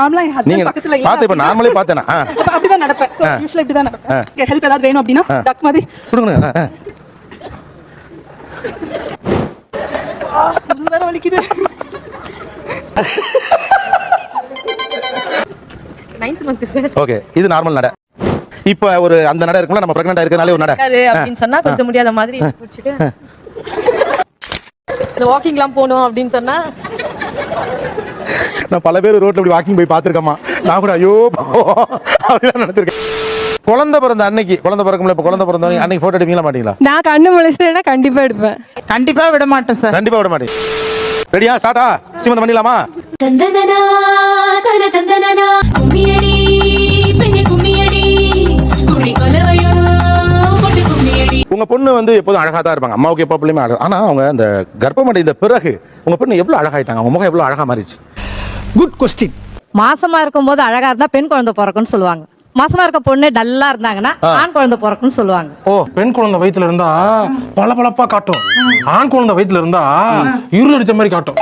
நார்மலா என் நீங்க பக்கத்துல இல்ல. பார்த்து இப்ப அப்படின்னா- நார்மலே பார்த்தேனா? அப்படிதான் நடப்பேன். So, usually இப்படிதான் நடப்பேன். ஹெல்ப் ஏதாவது வேணும் அப்படின்னா டக் மாதிரி. சுடுங்க வேற வலிக்குது. நைன்த் மந்த் சார் ஓகே இது நார்மல் நட. இப்ப ஒரு அந்த நட இருக்கும்ல நம்ம பிரெக்னெண்டா இருக்கனாலே ஒரு நட. அப்படின்னு சொன்னா கொஞ்சம் முடியாத மாதிரி பிடிச்சிட்டு இந்த வாக்கிங்லாம் போகணும் அப்படின்னு சொன்னா நான் பல பேர் ரோட்ல இப்படி வாக்கிங் போய் பார்த்திருக்கேம்மா. நான் கூட ஐயோ அப்படின்னு நினைச்சிருக்கேன். குழந்தை பிறந்த அன்னைக்கு குழந்தை பிறக்கும்ல இப்ப குழந்தை பிறந்த அன்னைக்கு போட்டோ எடுப்பீங்களா மாட்டீங்களா? நான் கண்ணு முழிச்சிட்டேன்னா கண்டிப்பா எடுப்பேன். கண்டிப்பா விட மாட்டேன் சார் கண்டிப்பா விட மாட்டேன். ரெடியா ஸ்டார்ட்டா சீமந்தம் பண்ணிடலாமா? தந்தனனா தன தந்தனனா கும்மியடி பெண்ணே கும்மியடி குடி கொலவையோ கொண்டு கும்மியடி. உங்க பொண்ணு வந்து எப்போதும் அழகா தான் இருப்பாங்க. அம்மாவுக்கு எப்போ பிள்ளைமே அழகா ஆனா அவங்க அந்த கர்ப்பம் அடைந்த பிறகு உங்க பொண்ணு எவ்வளவு அழகாயிட்டாங்க? உங்க முகம் எவ்வளவு அழகா மாறிடுச்சு. குட் கொஸ்டின் மாசமா இருக்கும்போது அழகா இருந்தா பெண் குழந்தை பிறக்கும்னு சொல்லுவாங்க. மாசமா இருக்க பொண்ணு டல்லா இருந்தாங்கன்னா ஆண் குழந்தை பிறக்கும்னு சொல்லுவாங்க. ஓ பெண் குழந்தை வயித்துல இருந்தா பளபளப்பா காட்டும். ஆண் குழந்தை வயித்துல இருந்தா இருள் அடிச்ச மாதிரி காட்டும்.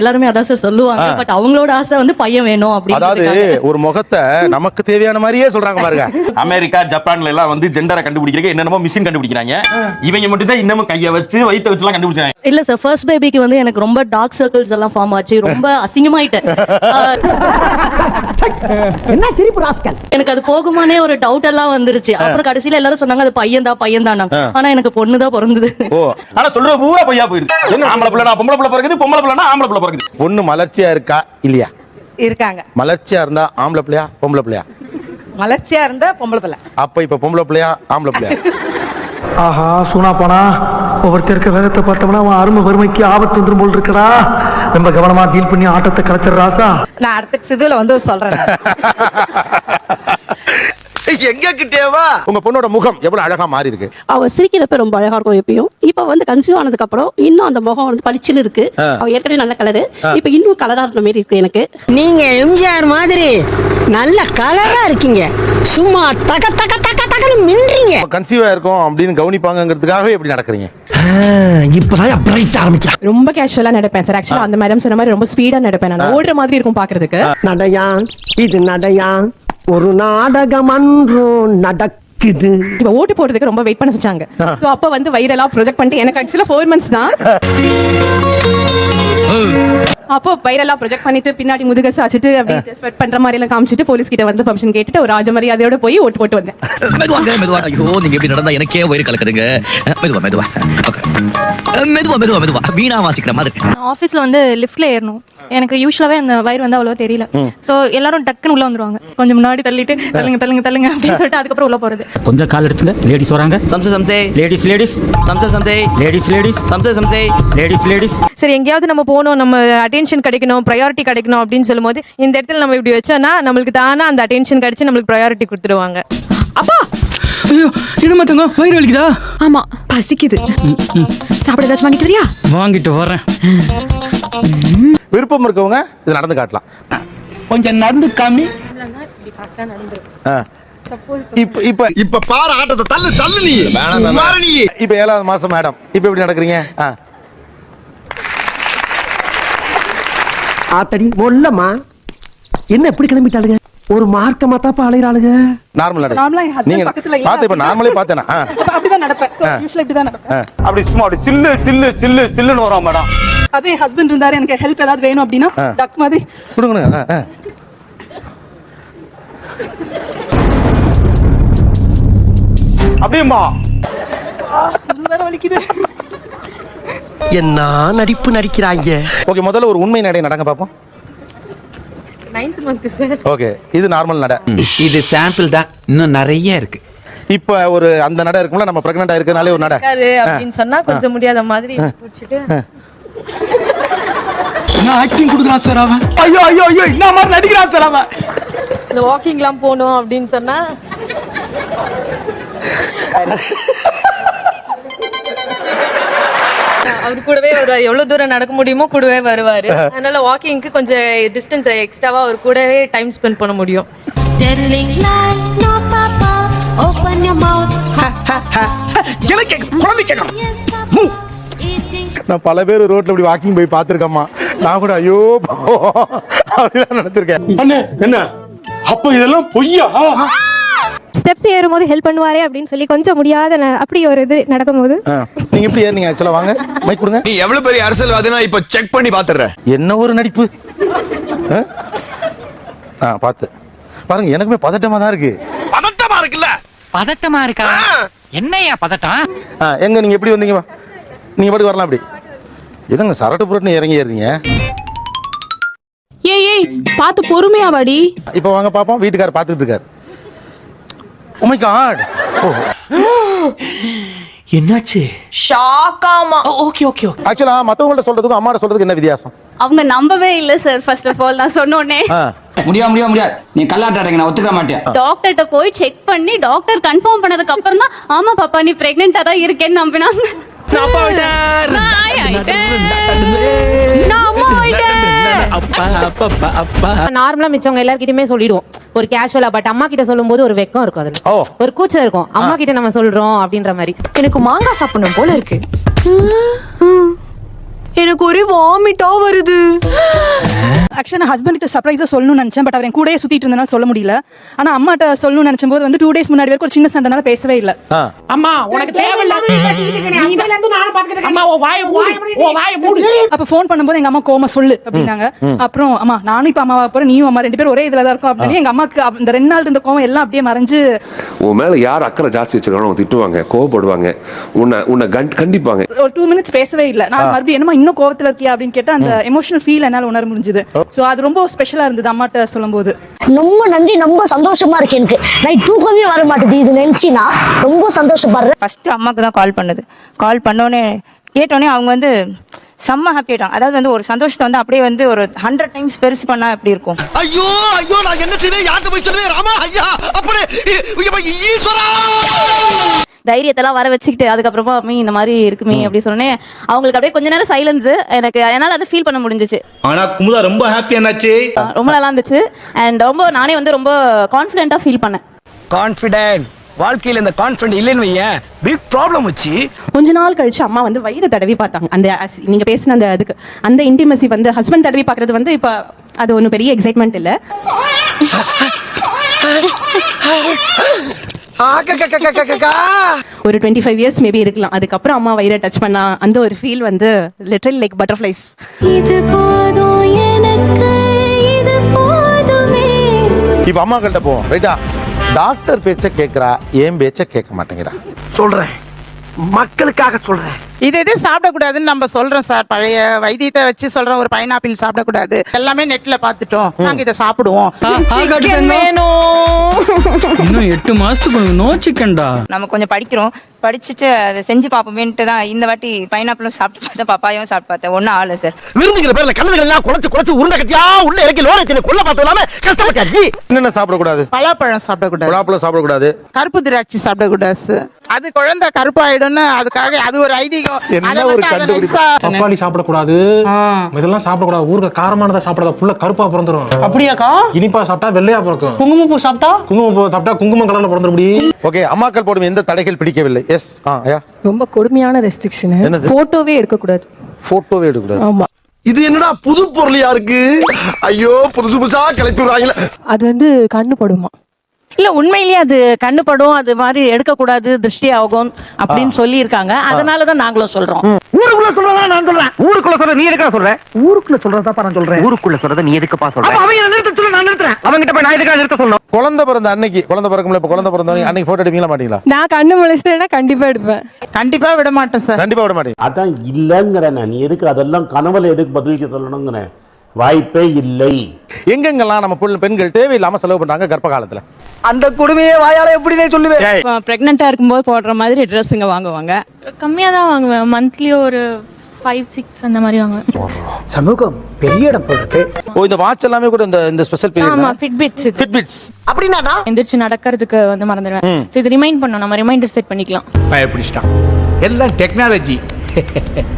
எல்லாருமே அதான் சார் சொல்லுவாங்க. பட் அவங்களோட ஆசை வந்து பையன் வேணும் அதாவது அப்படின்னு ஒரு முகத்தை நமக்கு தேவையான மாதிரியே சொல்றாங்க பாருங்க. அமெரிக்கா ஜப்பான்ல எல்லாம் வந்து ஜெண்டரை கண்டுபிடிக்கிறதுக்கு என்னென்னமோ மிஷின் கண்டுபிடிக்கிறாங்க. இவங்க மட்டும் தான் இன்னமும் கைய வச்சு வயித்தை வச்சு எல்லாம் கண்டுபிடிச்சாங்க இல்ல சார் ஃபர்ஸ்ட் பேபிக்கு வந்து எனக்கு ரொம்ப டார்க் சர்க்கிள்ஸ் எல்லாம் ஃபார்ம் ஆச்சு. ரொம்ப அசிங்கமாயிட்டேன். என்ன சிரிப்பு ராஸ்கல்? எனக்கு அது போகுமானே ஒரு டவுட் எல்லாம் வந்துருச்சு. அப்புறம் கடைசியில எல்லாரும் சொன்னாங்க அது பையன் தான் பையன் தான் ஆனா எனக்கு பொண்ணு தான் பிறந்தது. ஆனா சொல்ற பூரா பொய்யா போயிருது. ஆம்பளை பிள்ளைனா பொம்பளை பிள்ளை பிறகுது பொம்பளை பிள்ளைனா ஆம்பளை பிள்ளை பிறகுது பொண்ணு மலர்ச்சியா இருக்கா? இல்லையா? இருக்காங்க. மலர்ச்சியா இருந்தா ஆம்பளை பிள்ளையா பொம்பளை பிள்ளையா? மலர்ச்சியா இருந்தா பொம்பளை பிள்ளை. அப்ப இப்ப பொம்பளை பிள்ளையா ஆம்பளை பிள்ளையா? ஆஹா சூனா போனா ஒவ்வொருத்தர் இருக்க வேகத்தை பார்த்தோம்னா அவன் அருமை வறுமைக்கு ஆபத்து வந்துரும் போல் இருக்கடா. ரொம்ப கவனமா டீல் பண்ணி ஆட்டத்தை கலைச்சிடுறாசா நான் அடுத்த இதுல வந்து சொல்றேன். எங்க கிட்டேவா உங்க பொண்ணோட முகம் எவ்வளவு அழகா மாறி இருக்கு அவ சிரிக்கிறப்ப ரொம்ப அழகா இருக்கும் எப்பயும். இப்ப வந்து கன்சீவ் ஆனதுக்கு அப்புறம் இன்னும் அந்த முகம் வந்து பளிச்சுன்னு இருக்கு. அவ ஏற்கனவே நல்ல கலரு இப்ப இன்னும் கலரா இருந்த மாதிரி இருக்கு எனக்கு. நீங்க எம்ஜிஆர் மாதிரி நல்ல கலரா இருக்கீங்க. சும்மா தக தக தக தகன்னு மின்றீங்க. கன்சீவா இருக்கும் அப்படின்னு கவனிப்பாங்கங்கிறதுக்காகவே எப்படி நடக்கிறீங்க. இப்பதான் பிரைட் ஆரம்பிக்கிறான் ரொம்ப கேஷுவலா நடப்பேன் சார் ஆக்சுவலா அந்த மேடம் சொன்ன மாதிரி ரொம்ப ஸ்பீடா நடப்பேன். நான் ஓடுற மாதிரி இருக்கும் பாக்குறதுக்கு. நடையான் இது நடையான். ஒரு நாடகம் அன்றும் நடக்குது. இப்ப ஓட்டு போடுறதுக்கு ரொம்ப வெயிட் பண்ண வச்சாங்க சோ அப்ப வந்து வைரலா ப்ரொஜெக்ட் பண்ணிட்டு எனக்கு ஆக்சுவலா ஃபோர் மந்த்ஸ் தான். அப்போ வைரலா ப்ரொஜெக்ட் பண்ணிட்டு பின்னாடி முதுக சாச்சிட்டு அப்படி ஸ்வெட் பண்ற மாதிரி எல்லாம் காமிச்சிட்டு போலீஸ் கிட்ட வந்து பர்மிஷன் கேட்டுட்டு ஒரு ராஜ மரியாதையோட போய் ஓட்டு போட்டு வந்தேன். மெதுவாங்க மெதுவா ஐயோ நீங்க எப்படி நடந்தா எனக்கே வயிறு கலக்குதுங்க. மெதுவா மெதுவா. மெதுவா மெதுவா மெதுவா. வீணா வாசிக்கிற மாதிரி நான் ஆஃபீஸ்ல வந்து லிஃப்ட்ல ஏறணும். எனக்கு யூஸ்வலாவே அந்த வயிறு வந்து அவ்வளவா தெரியல. சோ எல்லாரும் டக்குன்னு உள்ள வந்துருவாங்க. கொஞ்சம் முன்னாடி தள்ளிட்டு தள்ளுங்க தள்ளுங்க தள்ளுங்க அப்படின்னு சொல்லிட்டு அதுக்கப்புறம் உள்ள போறது. கொஞ்சம் கால் எடுத்துங்க. லேடிஸ் வராங்க. சம்சே சம்சே. லேடிஸ் லேடிஸ் சம்சே சம்சே. லேடிஸ் லேடிஸ் சம்சே சம்சே. லேடிஸ் லேடிஸ் சரி எங்கேயாவது நம்ம போகணும் நம்ம அட்டென்ஷன் கிடைக்கணும் ப்ரையாரிட்டி கிடைக்கணும் அப்படின்னு சொல்லும்போது இந்த இடத்துல நம்ம இப்படி வச்சோம்னா நம்மளுக்கு தானே அந்த அட்டென்ஷன் கிடைச்சு நம்மளுக்கு ப்ரையாரிட்டி கொடுத்துருவாங்க அப்பா! ஐயோ என்னமா தங்க வயிறு வலிக்குதா? ஆமா பசிக்குது. சாப்பிட ஏதாச்சும் வாங்கிட்டு வரியா? வாங்கிட்டு வரேன் விருப்பம் இருக்கவங்க இது நடந்து காட்டலாம். கொஞ்சம் நடந்து காமி. ஆ. இப்ப இப்ப இப்ப பாரு ஆட்டத்தை தள்ளு தள்ளு நீ. சுமாரு நீ. இப்ப ஏழாவது மாசம் மேடம். இப்ப எப்படி நடக்கிறீங்க? ஆ. ஆத்தடி மொல்லமா என்ன எப்படி கிளம்பிட்டாளுங்க? ஒரு மார்க்கமா தாப்பா அலையிறாளுங்க. நார்மல் நார்மலா நீங்க பார்த்து இப்ப நார்மலே பார்த்தேனா? அப்படிதான் நடப்பேன். So, usually இப்படிதான் நடப்பேன். அப்படி சும்மா அப்படி சில்லு சில்லு சில்லு சில்லுன்னு வரும் மேடம். அதே ஹஸ்பண்ட் இருந்தாரு எனக்கு ஹெல்ப் ஏதாவது வேணும் அப்படின்னா டக் மாதிரி. சுடுங்க. அப்படியுமா வலிக்குது. என்ன நடிப்பு நடிக்கிறாங்க? ஓகே முதல்ல ஒரு உண்மை நடை நடங்க பாப்போம். நைன்த் மந்த் சார் ஓகே இது நார்மல் நட. இது சாம்பிள் தான். இன்னும் நிறைய இருக்கு. இப்ப ஒரு அந்த நட இருக்கும்ல நம்ம பிரெக்னெண்டா இருக்கனாலே ஒரு நட. அப்படின்னு சொன்னா கொஞ்சம் முடியாத மாதிரி பிடிச்சிட்டு என்ன ஆக்டிங் கொடுக்குறான் சார் அவன். ஐயோ ஐயோ ஐயோ என்ன மாதிரி நடிக்கிறான் சார் அவன். இந்த வாக்கிங்லாம் போகணும் அப்படின்னு சொன்னா. அவர் கூடவே வருவார் எவ்வளவு தூரம் நடக்க முடியுமோ கூடவே வருவாரு. அதனால வாக்கிங்க்கு கொஞ்சம் டிஸ்டன்ஸ் எக்ஸ்ட்ராவா அவர் கூடவே டைம் ஸ்பெண்ட் பண்ண முடியும். நான் பல பேர் ரோட்ல இப்படி வாக்கிங் போய் பார்த்திருக்கேம்மா. நான் கூட ஐயோ அப்படின்னு நினைச்சிருக்கேன். அண்ணே என்ன? அப்ப இதெல்லாம் பொய்யா? ஸ்டெப்ஸ் ஏறும்போது ஹெல்ப் பண்ணுவாரே அப்படின்னு சொல்லி கொஞ்சம் முடியாத ந- அப்படி ஒரு இது நடக்கும்போது. நீங்க எப்படி ஏறினீங்க ஆக்சுவலா வாங்க. மைக் கொடுங்க. நீ எவ்வளவு பெரிய அரசியல்வாதினா இப்ப செக் பண்ணி பாத்துற என்ன ஒரு நடிப்பு? ஆ? ஆ பார்த்து. பாருங்க எனக்குமே பதட்டமா தான் இருக்கு. பதட்டமா இருக்குல்ல? பதட்டமா இருக்கா? என்னையா பதட்டம்? ஆ எங்க நீங்க எப்படி வந்தீங்க? வா. நீங்க பாட்டுக்கு வரலாம் அப்படி. என்னங்க சரட்டு புரட்டுன்னு இறங்கி ஏறுறீங்க? ஏய் ஏய் பார்த்து பொறுமையா வாடி. இப்போ வாங்க பாப்போம். வீட்டுக்காரர் பார்த்துட்டு இருக்காரு. Oh my god. ஓ என்னாச்சு? ஷாக்காமா. ஓகே ஓகே ஓகே ஆக்சுவலா மத்தவங்கள்ட்ட சொல்றதுக்கும் அம்மாட்ட சொல்றதுக்கு என்ன வித்தியாசம்? அவங்க நம்பவே இல்ல சார் ஃபர்ஸ்ட் ஆஃப் ஆல் நான் சொன்ன உடனே. ஆ. முடியாது முடியாது முடியாது நீ கல்லாட்டாடுங்க நான் ஒத்துக்க மாட்டேன். டாக்டர்கிட்ட போய் செக் பண்ணி டாக்டர் கன்ஃபார்ம் பண்ணதுக்கு அப்புறம் தான் ஆமா பாப்பா நீ பிரெக்னெண்டா தான் இருக்கேன்னு நம்பினாங்க. நார்மலா மிச்சவங்க எல்லார்கிட்டயுமே சொல்லிடுவோம். ஒரு கேஷுவலா பட் அம்மா கிட்ட சொல்லும்போது ஒரு வெக்கம் இருக்கும் அதுல. ஒரு கூச்சம் இருக்கும். அம்மா கிட்ட நம்ம சொல்றோம் அப்படின்ற மாதிரி. எனக்கு மாங்காய் சாப்பிடணும் போல இருக்கு. எனக்கு ஒரே வாமிட்டா வருது. ஆக்சுவலாக நான் ஹஸ்பண்டுக்கு சர்ப்ரைஸாக சொல்லணும்னு நினச்சேன் பட் அவர் என் கூடயே சுற்றிட்டு இருந்தனால சொல்ல முடியல. ஆனால் அம்மாட்ட சொல்லணும்னு நினச்சும் போது வந்து டூ டேஸ் முன்னாடி வரைக்கும் ஒரு சின்ன சண்டைனால பேசவே இல்லை. அம்மா உனக்கு அப்ப ஃபோன் பண்ணும்போது எங்க அம்மா கோமா சொல்லு அப்படின்னாங்க. அப்புறம் அம்மா நானும் இப்ப அம்மாவா போறேன் நீயும் அம்மா ரெண்டு பேரும் ஒரே இதுல தான் இருக்கோம் அப்படின்னு எங்க அம்மாக்கு அவ- இந்த ரெண்டு நாள் இருந்த கோவம் எல்லாம் அப்படியே மறைஞ்சு உன் மேல யார் அக்கறை ஜாஸ்தி வச்சிருக்கானோ திட்டுவாங்க கோவப்படுவாங்க. உன்னை உன்னை கண்- கண்டிப்பாங்க. ஒரு டூ மினிட்ஸ் பேசவே இல்லை. நான் மறுபடியும் என்னமா இன்னும் கோவத்துல இருக்கியா அப்படின்னு கேட்டா அந்த எமோஷனல் ஃபீல் என்னால உணர முடிஞ்சது. சோ அது ரொம்ப ஸ்பெஷலா இருந்தது அம்மாட்ட சொல்லும்போது. ரொம்ப நன்றி ரொம்ப சந்தோஷமா இருக்கு எனக்கு. நைட் தூக்கமே வர மாட்டேது இது நினைச்சினா ரொம்ப சந்தோஷப்படுறேன். ஃபர்ஸ்ட் அம்மாக்கு தான் கால் பண்ணது. கால் பண்ணோடனே கேட்டோடனே அவங்க வந்து செம்ம ஹாப்பி ஆயிட்டாங்க. அதாவது வந்து ஒரு சந்தோஷத்தை வந்து அப்படியே வந்து ஒரு ஹண்ட்ரட் டைம்ஸ் பெருசு பண்ணா எப்படி இருக்கும்? ஐயோ ஐயோ நான் என்ன செய்வேன்? யார்கிட்ட போய் சொல்லுவேன்? ராமா ஐயா அப்படி ஈஸ்வரா! தைரியத்தெல்லாம் வர வச்சுக்கிட்டு அதுக்கப்புறமா மீ இந்த மாதிரி இருக்குமே அப்படி சொன்னேன் அவங்களுக்கு அப்படியே கொஞ்ச நேரம் சைலன்ஸ் எனக்கு என்னால அதை ஃபீல் பண்ண முடிஞ்சிச்சு. ஆனா குமுதா ரொம்ப ஹாப்பி என்னாச்சு? ரொம்ப நல்லா இருந்துச்சு. அண்ட் ரொம்ப நானே வந்து ரொம்ப கான்ஃபிடென்ட்டா ஃபீல் பண்ணேன். கான்ஃபிடென்ட் வாழ்க்கையில இந்த கான்ஃபிடென்ட் இல்லைன்னு வையேன். பிக் ப்ராப்ளம் வச்சு. கொஞ்ச நாள் கழிச்சு அம்மா வந்து வயிறு தடவி பார்த்தாங்க. அந்த நீங்க பேசின அந்த அதுக்கு அந்த இன்டிமசி வந்து ஹஸ்பண்ட் தடவி பார்க்கிறது வந்து இப்ப அது ஒன்றும் பெரிய எக்ஸைட்மெண்ட் இல்ல. ஒரு டுவெண்ட்டி ஃபைவ் இயர்ஸ் மேபி இருக்கலாம். அதுக்கப்புறம் அம்மா வயிறை டச் பண்ணா அந்த ஒரு ஃபீல் வந்து லிட்டரல் லைக் பட்டர்ஃப்ளைஸ் இது போதும் எனக்கு இது போதுமே. இப்போ அம்மாக்கள்கிட்ட போவோம். ரைட்டா? டாக்டர் பேச்ச கேட்குறா ஏன் பேச்ச கேட்க மாட்டேங்கிறா? சொல்றேன். மக்களுக்காக சொல்றேன். இது எது சாப்பிடக்கூடாதுன்னு நம்ம சொல்றோம் சார். பழைய வைத்தியத்தை வச்சு சொல்றோம் ஒரு பைனாப்பிள் சாப்பிடக்கூடாது. எல்லாமே நெட்ல பார்த்துட்டோம். நாங்க இதை சாப்பிடுவோம். இன்னும் எட்டு மாசத்துக்கு நோ சிக்கன்டா நம்ம கொஞ்சம் படிக்கிறோம். படிச்சுட்டு அதை செஞ்சு பார்ப்போமேன்ட்டு தான் இந்த வாட்டி பைனாப்பிளும் சாப்பிட்டு பார்த்தேன் பப்பாயும் சாப்பிட்டு பார்த்தேன். ஒன்றும் ஆகல சார். விருந்துங்கிற பேர்ல கண்ணதுகள் எல்லாம் குறைச்சு குறைச்சு உருண்டை கட்டியா உள்ள இறக்கி லோனை தின்னு கொல்ல பார்த்து இல்லாம கஷ்டப்பட்டாச்சு. என்னென்ன சாப்பிடக்கூடாது? பலாப்பழம் சாப்பிடக்கூடாது. பலாப்பழம் சாப்பிடக்கூடாது. கருப்பு திராட்சை சாப்பிடக்கூடாது அது குழந்தை கருப்பாயிடும்னு அதுக்காக அது ஒரு ஐதீகம். என்ன அதை ஒரு பப்பாளி சாப்பிடக்கூடாது. இதெல்லாம் சாப்பிடக்கூடாது. ஊருக்கு காரமானதா சாப்பிடாத ஃபுல்லா கருப்பா பிறந்துரும். அப்படியாக்கா? இனிப்பா சாப்பிட்டா வெள்ளையா பிறக்கும். குங்குமப்பூ சாப்பிட்டா? குங்குமம் பூ சாப்பிட்டா குங்குமம் கலர்ல பிறந்துருப்படி ஓகே அம்மாக்கள் போடும் எந்த தடைகள் பிடிக்கவில்லை? எஸ் ரொம்ப கொடுமையான ரெஸ்ட்ரிக்ஷன்? போட்டோவே எடுக்கக்கூடாது. போட்டோவே எடுக்கக்கூடாது. ஆமா. இது என்னடா புது பொருளியா இருக்கு ஐயோ புதுசு புதுசா கிளப்பி விடுறாங்களே. அது வந்து கண்ணு படுமா? இல்ல உண்மையிலேயே அது கண்ணுப்படும் அது மாதிரி எடுக்கக்கூடாது திருஷ்டி ஆகும் அப்படின்னு சொல்லி இருக்காங்க அதனாலதான் நாங்களும் சொல்றோம். ஊருக்குள்ள சொல்றதா நான் சொல்றேன். ஊருக்குள்ள சொல்ற நீ எதுக்கா சொல்ற? ஊருக்குள்ள சொல்றதா நான் சொல்றேன். ஊருக்குள்ள சொல்றத நீ எதுக்குப்பா சொல்ற? அவன் நிறுத்த சொல்ல நான் நிறுத்துறேன். அவங்கிட்ட போய் நான் எதுக்கா நிறுத்த சொல்லணும்? குழந்தை பிறந்த அன்னைக்கு குழந்தை பிறக்கும்ல இப்போ குழந்தை பிறந்தவங்க அன்னைக்கு போட்டோ எடுப்பீங்களா மாட்டீங்களா? நான் கண்ணு முழிச்சிட்டேன்னா கண்டிப்பா எடுப்பேன். கண்டிப்பா விட மாட்டேன் சார் கண்டிப்பா விட மாட்டீங்க. அதான் இல்லைங்கிறேன் நீ எதுக்கு அதெல்லாம் கனவுல எதுக்கு பதிலுக்கு சொல்லணுங்கிறேன். வாய்ப்பே இல்லை. எங்கெங்கெல்லாம் நம்ம புள்ள- பெண்கள் தேவையில்லாம செலவு பண்றாங்க கர்ப்ப காலத்துல அந்த கொடுமையே வாயால எப்படி நான் சொல்லுவேன் பிரெக்னெண்டா இருக்கும்போது போடுற மாதிரி ட்ரெஸ்ஸுங்க வாங்குவாங்க. கம்மியா தான் வாங்குவேன். மந்த்லி ஒரு ஃபைவ் சிக்ஸ் அந்த மாதிரி வாங்குவேன். சமூகம் பெரிய இடம் இருக்கு ஓ இந்த வாட்ச் எல்லாமே கூட இந்த இந்த ஸ்பெஷல் ஆமா பீரியட் ஃபிட்பிட்ஸ் ஃபிட்பிட்ஸ் அப்படின்னா எந்திரிச்சு நடக்கிறதுக்கு வந்து மறந்துடுவேன். ஸோ இது ரிமைண்ட் பண்ணோம். நம்ம ரிமைண்டர் செட் பண்ணிக்கலாம். பயப்பிடிச்சிட்டான். எல்லாம் டெக்னாலஜி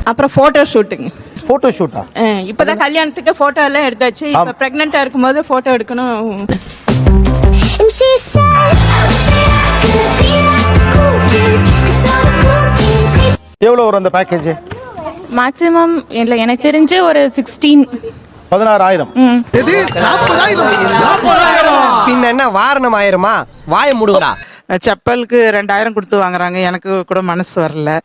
அப்புறம் போட்டோ ஷூட்டுங்க போட்டோ ஷூட்டா இப்பதான் கல்யாணத்துக்கு போட்டோ எல்லாம் எடுத்தாச்சு. இப்ப பிரெக்னெண்டா இருக்கும்போது போட்டோ எடுக்கணும். Taste எவ்வளவு வரும் அந்த பேக்கேஜ் மேக்ஸிமம் இல்லை எனக்கு தெரிஞ்சு ஒரு சிக்ஸ்டீன் பதினாறாயிரம். பின்ன என்ன வாரணம் ஆயிருமா? வாய முடுங்கடா. செப்பலுக்கு ரெண்டாயிரம் கொடுத்து வாங்குறாங்க. எனக்கு கூட மனசு வரல.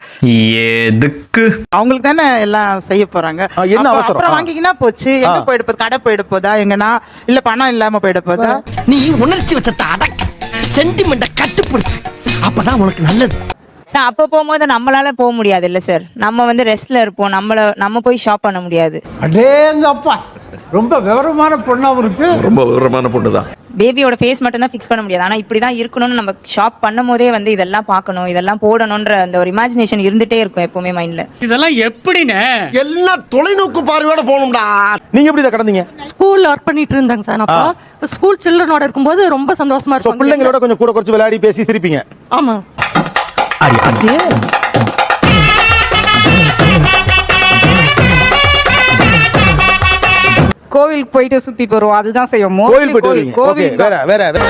எதுக்கு? அவங்களுக்கு தானே எல்லாம் செய்ய போறாங்க. என்ன அப்ப- அவசரம்? அப்புறம். வாங்கிக்கினா போச்சு. எங்க. போயிட போகுது? கடை போயிட போதா? எங்கன்னா? இல்ல பணம் இல்லாம போயிட போதா? நீ உணர்ச்சி வச்சத்தை அடக்கு சென்டிமெண்ட கட்டுப்படுத்து. அப்பதான் உனக்கு நல்லது. சார் அப்போ போகும்போது நம்மளால போக முடியாது இல்ல சார் நம்ம வந்து ரெஸ்ட்ல இருப்போம். நம்மள நம்ம போய் ஷாப் பண்ண முடியாது. அடேங்கப்பா. ரொம்ப விவரமான பொண்ணாவும் இருக்கு ரொம்ப விவரமான பொண்ணு தான் பேபியோட ஃபேஸ் மட்டும் தான் ஃபிக்ஸ் பண்ண முடியாது. ஆனா இப்படி தான் இருக்கணும்னு நம்ம ஷாப் பண்ணும் போதே வந்து இதெல்லாம் பார்க்கணும் இதெல்லாம் போடணும்ன்ற அந்த ஒரு இமேஜினேஷன் இருந்துட்டே இருக்கும் எப்பவுமே மைண்ட்ல இதெல்லாம் எப்படின்னு எல்லாம் தொலைநோக்கு பார்வையோட போகணும்டா. நீங்க எப்படி இதை கடந்தீங்க? ஸ்கூல்ல ஒர்க் பண்ணிட்டு இருந்தாங்க சார். அப்போ ஸ்கூல் சில்ட்ரனோட இருக்கும்போது ரொம்ப சந்தோஷமா ஸோ பிள்ளைங்களோட கொஞ்சம் கூட குறைச்சு விளையாடி பேசி சிரிப்பீங்க. ஆமா. கோவிலுக்கு போயிட்டு சுத்திட்டு வருவோம். அதுதான் செய்வோம். கோயில் போயிட்டு வருவீங்க. ஓகே வேற வேற வேற.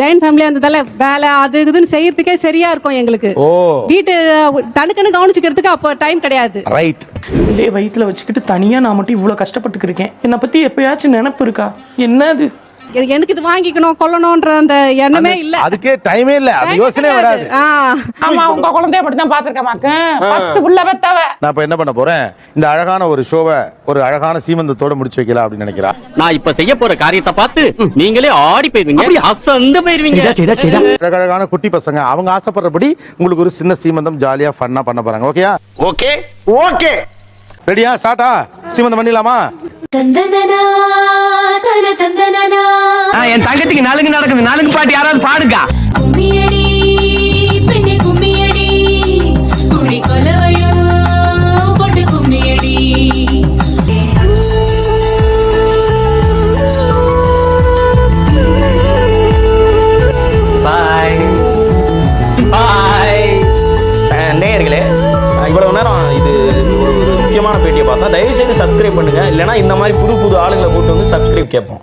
ஜெயின் ஃபேமிலியா இருந்ததால வேலை அது இதுன்னு செய்யறதுக்கே சரியா இருக்கும் எங்களுக்கு. ஓ. வீட்டு தனுக்குன்னு கவனிச்சுக்கிறதுக்கு அப்போ டைம் கிடையாது. ரைட் பிள்ளைய வயித்துல வச்சுக்கிட்டு தனியா நான் மட்டும் இவ்வளவு கஷ்டப்பட்டு இருக்கேன். என்னை பத்தி எப்பயாச்சும் நினைப்பு இருக்கா? என்னது? எனக்கு இது வாங்கிக்கணும் கொல்லணும்ன்ற அந்த எண்ணமே இல்ல. அதுக்கே டைமே இல்ல. அது யோசனையே வராது. ஆமா உங்க குழந்தைய மட்டும் தான் பாத்திருக்கேன் பத்து புள்ள பெத்தவ. நான் இப்ப என்ன பண்ண போறேன்? இந்த அழகான ஒரு ஷோவை ஒரு அழகான சீமந்தத்தோட முடிச்சு வைக்கலாம் அப்படின்னு நினைக்கிறா. நான் இப்ப செய்ய போற காரியத்தை பார்த்து நீங்களே ஆடி போயிருவீங்க அசந்து போயிருவீங்க அழகழகான குட்டி பசங்க அவங்க ஆசைப்படுறபடி உங்களுக்கு ஒரு சின்ன சீமந்தம் ஜாலியா ஃபன்னா பண்ண போறாங்க. ஓகேயா ஓகே ஓகே ரெடியா ஸ்டார்ட்டா சீமந்தம் பண்ணிடலாமா? தன தந்தனனா. என் தங்கச்சிக்கு நாளுக்கு நடக்குது. நாளுக்கு பாட்டு யாராவது பாடுங்க கும்மியடி பெண்ணே கும்மியடி குடி கொலவையோ போட்டு கும்மியடி. பாய். பாய். நேயர்களே இவ்வளவு நேரம் இது ஒரு ஒரு முக்கியமான பேட்டியை பார்த்தா தயவு செய்து சப்ஸ்கிரைப் பண்ணுங்க. இல்லைன்னா இந்த மாதிரி புது புது ஆளுங்களை கூட்டு வந்து சப்ஸ்கிரைப் கேட்போம்.